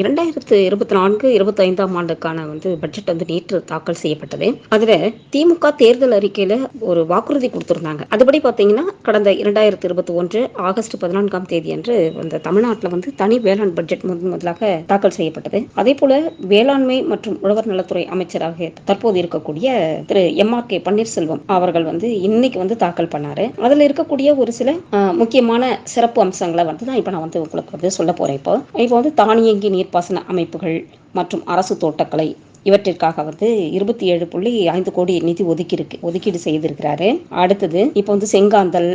இரண்டாயிரத்து இருபத்தி நான்கு இருபத்தி ஐந்தாம் ஆண்டுக்கான வந்து பட்ஜெட் வந்து நேற்று தாக்கல் செய்யப்பட்டது. அதுல திமுக தேர்தல் அறிக்கையில ஒரு வாக்குறுதி கொடுத்திருந்தாங்க. அதுபடி பாத்தீங்கன்னா கடந்த இரண்டாயிரத்து இருபத்தி ஒன்று ஆகஸ்ட் பதினான்காம் தேதி அன்று அந்த தமிழ்நாட்டில் வந்து தனி வேளாண் பட்ஜெட் முதன் முதலாக தாக்கல் செய்யப்பட்டது. அதே போல வேளாண்மை மற்றும் உழவர் நலத்துறை அமைச்சராக தற்போது இருக்கக்கூடிய திரு எம் ஆர் கே பன்னீர்செல்வம் அவர்கள் வந்து இன்னைக்கு வந்து தாக்கல் பண்ணாரு. அதுல இருக்கக்கூடிய ஒரு சில முக்கியமான சிறப்பு அம்சங்களை வந்து தான் இப்ப நான் வந்து உங்களுக்கு வந்து சொல்ல போறேன் இப்போ. இப்போ வந்து தானியங்கி நீர்ப்பாசன அமைப்புகள் மற்றும் அரசு தோட்டக்கலை. இவற்றிற்காக வந்து இருபத்தி ஏழு புள்ளி ஐந்து கோடி நிதி ஒதுக்கீடு ஒதுக்கீடு செய்திருக்கிறாரு. அடுத்தது இப்போ வந்து செங்காந்தல்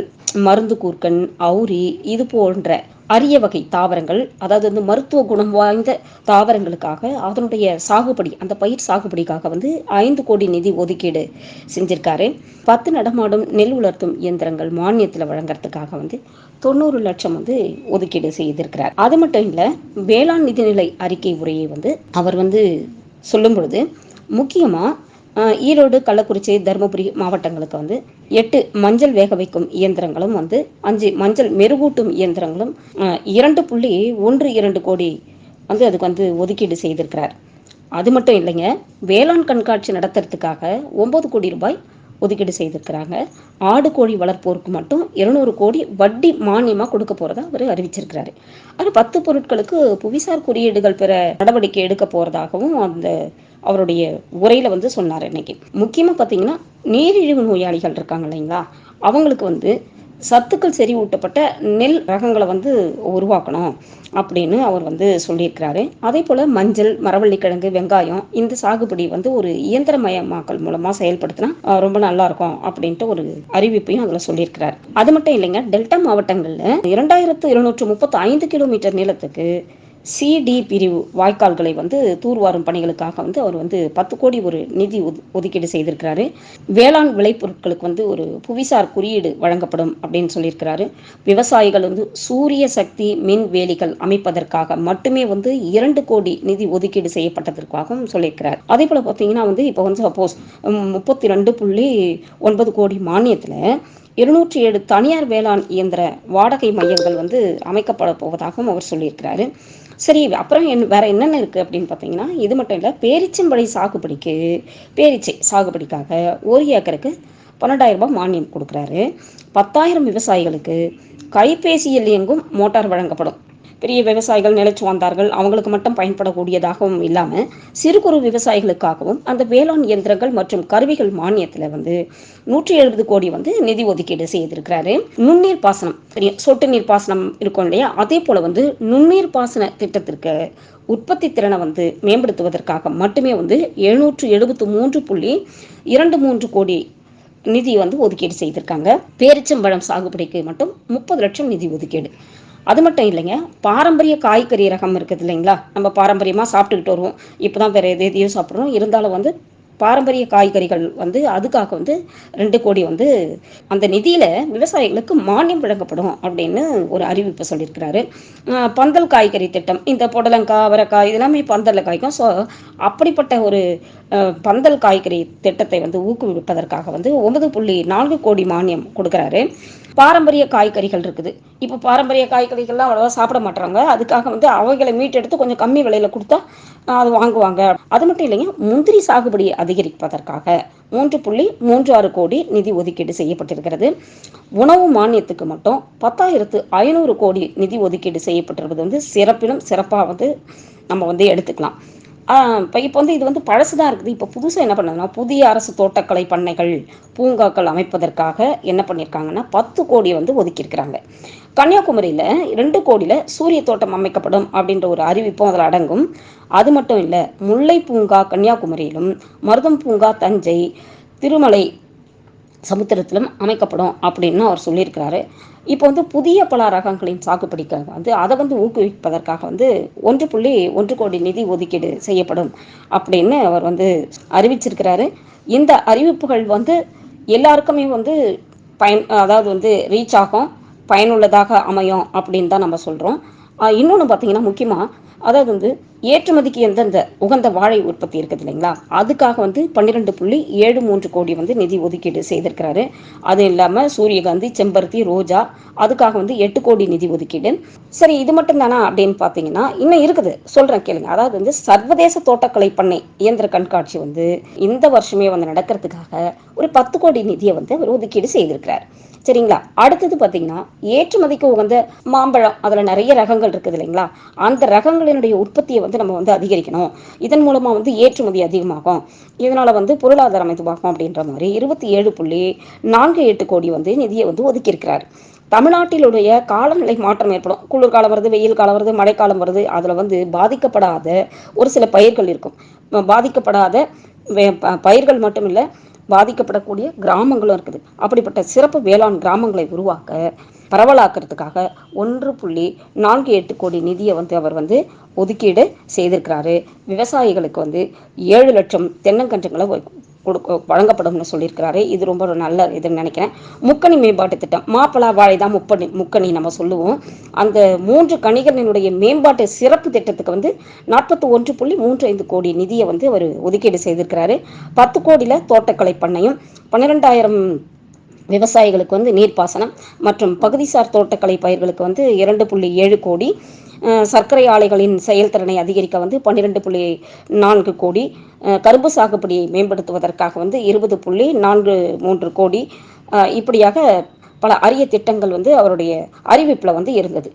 மருந்து கூர்க்கன் அவுரி இது போன்ற அரிய வகை தாவரங்கள் அதாவது வந்து மருத்துவ குணம் வாய்ந்த தாவரங்களுக்காக அதனுடைய சாகுபடி அந்த பயிர் சாகுபடிக்காக வந்து ஐந்து கோடி நிதி ஒதுக்கீடு செஞ்சிருக்காரு. பத்து நடமாடும் நெல் உலர்த்தும் இயந்திரங்கள் மானியத்தில் வழங்குறதுக்காக வந்து தொண்ணூறு லட்சம் வந்து ஒதுக்கீடு செய்திருக்கிறார். அது மட்டும் இல்லை வேளாண் நிதிநிலை அறிக்கை உரையை வந்து அவர் வந்து சொல்லும் பொழுது முக்கியமாக ஈரோடு கள்ளக்குறிச்சி தருமபுரி மாவட்டங்களுக்கு வந்து எட்டு மஞ்சள் வேக வைக்கும் இயந்திரங்களும் வந்து அஞ்சு மஞ்சள் மெருகூட்டும் இயந்திரங்களும் இரண்டு புள்ளி ஒன்று இரண்டு கோடி வந்து அதுக்கு வந்து ஒதுக்கீடு செய்திருக்கிறார். அது மட்டும் இல்லைங்க வேளாண் கண்காட்சி நடத்துறதுக்காக ஒன்பது கோடி ரூபாய் ஒதுக்கீடு செய்திருக்கிறாங்க. ஆடு கோழி வளர்ப்போருக்கு மட்டும் இருநூறு கோடி வட்டி மானியமாக கொடுக்க போகிறதா அவர் அறிவிச்சிருக்கிறாரு. அது பத்து பொருட்களுக்கு புவிசார் குறியீடுகள் பெற நடவடிக்கை எடுக்க போகிறதாகவும் அந்த அவருடைய உரையில் வந்து சொன்னார் இன்னைக்கு. முக்கியமாக பார்த்தீங்கன்னா நீரிழிவு நோயாளிகள் இருக்காங்க இல்லைங்களா? அவங்களுக்கு வந்து சத்துக்கள் செறிவூட்டப்பட்ட நெல் ரகங்களை வந்து உருவாக்கணும் அப்படின்னு அவர் வந்து சொல்லியிருக்கிறாரு. அதே போல் மஞ்சள் மரவள்ளிக்கிழங்கு வெங்காயம் இந்த சாகுபடி வந்து ஒரு இயந்திரமயமாக்கல் மூலமாக செயல்படுத்தினா ரொம்ப நல்லா இருக்கும் அப்படின்ட்டு ஒரு அறிவிப்பையும் அதில் சொல்லியிருக்கிறார். அது மட்டும் இல்லைங்க டெல்டா மாவட்டங்களில் இரண்டாயிரத்து இருநூற்று முப்பத்தி ஐந்து கிலோமீட்டர் நீளத்துக்கு சிடி பிரிவு வாய்க்கால்களை வந்து தூர்வாரும் பணிகளுக்காக வந்து அவர் வந்து பத்து கோடி ஒரு நிதி ஒதுக்கீடு செய்திருக்கிறாரு. வேளாண் விளைபொருட்களுக்கு வந்து ஒரு புவிசார் குறியீடு வழங்கப்படும் அப்படின்னு சொல்லியிருக்கிறாரு. விவசாயிகள் வந்து சூரிய சக்தி மின் வேலிகள் அமைப்பதற்காக மட்டுமே வந்து இரண்டு கோடி நிதி ஒதுக்கீடு செய்யப்பட்டதற்காகவும் சொல்லியிருக்கிறார். அதே போல பார்த்தீங்கன்னா வந்து இப்போ வந்து சப்போஸ் முப்பத்தி ரெண்டு புள்ளி ஒன்பது கோடி மானியத்தில் இருநூற்றி ஏழு தனியார் வேளாண் இயந்திர வாடகை மையங்கள் வந்து அமைக்கப்பட போவதாகவும் அவர் சொல்லியிருக்கிறாரு. சரி அப்புறம் என் வேற என்னென்ன இருக்குது அப்படின்னு பார்த்தீங்கன்னா இது மட்டும் இல்லை பேரிச்சம்பழை சாகுபடிக்கு பேரிச்சை சாகுபடிக்காக ஒரு ஏக்கருக்கு பன்னெண்டாயிரம் ரூபாய் மானியம் கொடுக்குறாரு. பத்தாயிரம் விவசாயிகளுக்கு கைபேசியில் இயங்கும் மோட்டார் வழங்கப்படும். பெரிய விவசாயிகள் நிலைச்சு வந்தார்கள் அவங்களுக்கு மட்டும் பயன்படக்கூடியதாகவும் இல்லாமல் சிறு குறு விவசாயிகளுக்காகவும் அந்த வேளாண் இயந்திரங்கள் மற்றும் கருவிகள் மானியத்தில் வந்து நூற்றி எழுபது கோடி வந்து நிதி ஒதுக்கீடு செய்திருக்கிறாரு. நுண்ணீர் பாசனம் தெரியும் சொட்டு நீர் பாசனம் இருக்கும் இல்லையா? அதே போல வந்து நுண்ணீர் பாசன திட்டத்திற்கு உற்பத்தி திறனை வந்து மேம்படுத்துவதற்காக மட்டுமே வந்து எழுநூற்று எழுபத்து மூன்று புள்ளி இரண்டு மூன்று கோடி நிதி வந்து ஒதுக்கீடு செய்திருக்காங்க. பேரிச்சம்பழம் சாகுபடிக்கு மட்டும் முப்பது லட்சம் நிதி ஒதுக்கீடு. அது மட்டும் இல்லைங்க பாரம்பரிய காய்கறி ரகம் இருக்குது இல்லைங்களா? நம்ம பாரம்பரியமாக சாப்பிட்டுக்கிட்டு வருவோம். இப்போ தான் வேறு எது எதையும் சாப்பிட்றோம். இருந்தாலும் வந்து பாரம்பரிய காய்கறிகள் வந்து அதுக்காக வந்து ரெண்டு கோடி வந்து அந்த நிதியில் விவசாயிகளுக்கு மானியம் வழங்கப்படும் அப்படின்னு ஒரு அறிவிப்பு சொல்லியிருக்கிறாரு. பந்தல் காய்கறி திட்டம் இந்த புடலங்காய் அவரைக்காய் இதெல்லாமே பந்தலில் காய்க்கும். ஸோ அப்படிப்பட்ட ஒரு பந்தல் காய்கறி திட்டத்தை வந்து ஊக்குவிப்பதற்காக வந்து ஒன்பது புள்ளி நான்கு கோடி மானியம் கொடுக்குறாரு. பாரம்பரிய காய்கறிகள் இருக்குது. இப்போ பாரம்பரிய காய்கறிகள்லாம் அவ்வளோவா சாப்பிட மாட்டுறாங்க அதுக்காக வந்து அவைகளை மீட்டெடுத்து கொஞ்சம் கம்மி விலையில் கொடுத்தா அது வாங்குவாங்க. அது மட்டும் இல்லைங்க முந்திரி சாகுபடி அதிகரிப்பதற்காக மூன்று புள்ளி மூன்று ஆறு கோடி நிதி ஒதுக்கீடு செய்யப்பட்டிருக்கிறது. உணவு மானியத்துக்கு மட்டும் பத்தாயிரத்து ஐநூறு கோடி நிதி ஒதுக்கீடு செய்யப்பட்டிருப்பது வந்து சிறப்பிலும் சிறப்பாக வந்து நம்ம வந்து எடுத்துக்கலாம். இப்போ வந்து இது வந்து பழசு தான் இருக்குது. இப்போ புதுசாக என்ன பண்ணதுன்னா புதிய அரசு தோட்டக்கலை பண்ணைகள் பூங்காக்கள் அமைப்பதற்காக என்ன பண்ணியிருக்காங்கன்னா பத்து கோடி வந்து ஒதுக்கியிருக்கிறாங்க. கன்னியாகுமரியில் ரெண்டு கோடியில் சூரிய தோட்டம் அமைக்கப்படும் அப்படின்ற ஒரு அறிவிப்பும் அதில் அடங்கும். அது மட்டும் இல்லை முல்லை பூங்கா கன்னியாகுமரியிலும் மருதம் பூங்கா தஞ்சை திருமலை சமுத்திரத்திலும் அமைக்கப்படும் அப்படின்னு அவர் சொல்லியிருக்கிறாரு. இப்போ வந்து புதிய பல ரகங்களின் சாகுபடிக்காக வந்து அதை வந்து ஊக்குவிப்பதற்காக வந்து ஒன்று புள்ளி ஒன்று கோடி நிதி ஒதுக்கீடு செய்யப்படும் அப்படின்னு அவர் வந்து அறிவிச்சிருக்கிறாரு. இந்த அறிவிப்புகள் வந்து எல்லாருக்குமே வந்து பயன் அதாவது வந்து ரீச் ஆகும் பயனுள்ளதாக அமையும் அப்படின்னு தான் நம்ம சொல்கிறோம் இன்னொன்று பார்த்தீங்கன்னா முக்கியமாக அதாவது வந்து ஏற்றுமதிக்கு எந்தெந்த உகந்த வாழை உற்பத்தி இருக்குது இல்லைங்களா? அதுக்காக வந்து பன்னிரெண்டு புள்ளி ஏழு மூன்று கோடி வந்து நிதி ஒதுக்கீடு செய்திருக்கிறாரு. அது இல்லாமல் சூரியகாந்தி செம்பருத்தி ரோஜா அதுக்காக வந்து எட்டு கோடி நிதி ஒதுக்கீடு. சரி இது மட்டும் தானா அப்படின்னு பார்த்தீங்கன்னா இன்னும் இருக்குது. சொல்கிறேன் கேளுங்க. அதாவது வந்து சர்வதேச தோட்டக்கலை பண்ணை இயந்திர கண்காட்சி வந்து இந்த வருஷமே வந்து நடக்கிறதுக்காக ஒரு பத்து கோடி நிதியை வந்து அவர் ஒதுக்கீடு செய்திருக்கிறார். சரிங்களா? அடுத்தது பார்த்தீங்கன்னா ஏற்றுமதிக்கு உகந்த மாம்பழம். அதில் நிறைய ரகங்கள் இருக்குது இல்லைங்களா? அந்த ரகங்களினுடைய உற்பத்தியை வந்து நம்ம வந்து அதிகரிக்கணும். இதன் மூலமாக வந்து ஏற்றுமதி அதிகமாகும். இதனால் வந்து பொருளாதாரம் இதுவாகும் அப்படின்ற மாதிரி இருபத்தி ஏழு புள்ளி நான்கு எட்டு கோடி வந்து நிதியை வந்து ஒதுக்கியிருக்கிறார். தமிழ்நாட்டிலுடைய காலநிலை மாற்றம் ஏற்படும். குளிர்காலம் வருது வெயில் காலம் வருது மழைக்காலம் வருது. அதில் வந்து பாதிக்கப்படாத ஒரு சில பயிர்கள் இருக்கும். பாதிக்கப்படாத பயிர்கள் மட்டும் இல்லை பாதிக்கப்படக்கூடிய கிராமங்களும் இருக்குது. அப்படிப்பட்ட சிறப்பு வேளாண் கிராமங்களை உருவாக்க பரவலாக்கிறதுக்காக ஒன்று புள்ளி நான்கு எட்டு கோடி நிதியை வந்து அவர் வந்து ஒதுக்கீடு செய்திருக்கிறாரு. விவசாயிகளுக்கு வந்து ஏழு லட்சம் தென்னங்கன்றுகளை கொடுக்க வழங்கப்படும்னு சொல்லியிருக்கிறாரு. இது ரொம்ப ஒரு நல்ல இதுன்னு நினைக்கிறேன். முக்கணி மேம்பாட்டு திட்டம். மாப்பழா வாழை தான் முப்பணி முக்கணி நம்ம சொல்லுவோம். அந்த மூன்று கணிகளினுடைய மேம்பாட்டு சிறப்பு திட்டத்துக்கு வந்து நாற்பத்தி ஒன்று புள்ளி மூன்று ஐந்து கோடி நிதியை வந்து அவர் ஒதுக்கீடு செய்திருக்கிறாரு. பத்து கோடியில் தோட்டக்கலை பண்ணையும் பன்னிரெண்டாயிரம் விவசாயிகளுக்கு வந்து நீர்ப்பாசனம் மற்றும் பகுதிசார் தோட்டக்கலை பயிர்களுக்கு வந்து இரண்டு புள்ளி ஏழு கோடி சர்க்கரை ஆலைகளின் செயல்திறனை அதிகரிக்க வந்து பன்னிரெண்டு புள்ளி நான்கு கோடி கரும்பு சாகுபடியை மேம்படுத்துவதற்காக வந்து இருபது புள்ளி நான்கு மூன்று கோடி. இப்படியாக பல அரிய திட்டங்கள் வந்து அவருடைய அறிவிப்பில் வந்து இருந்தது.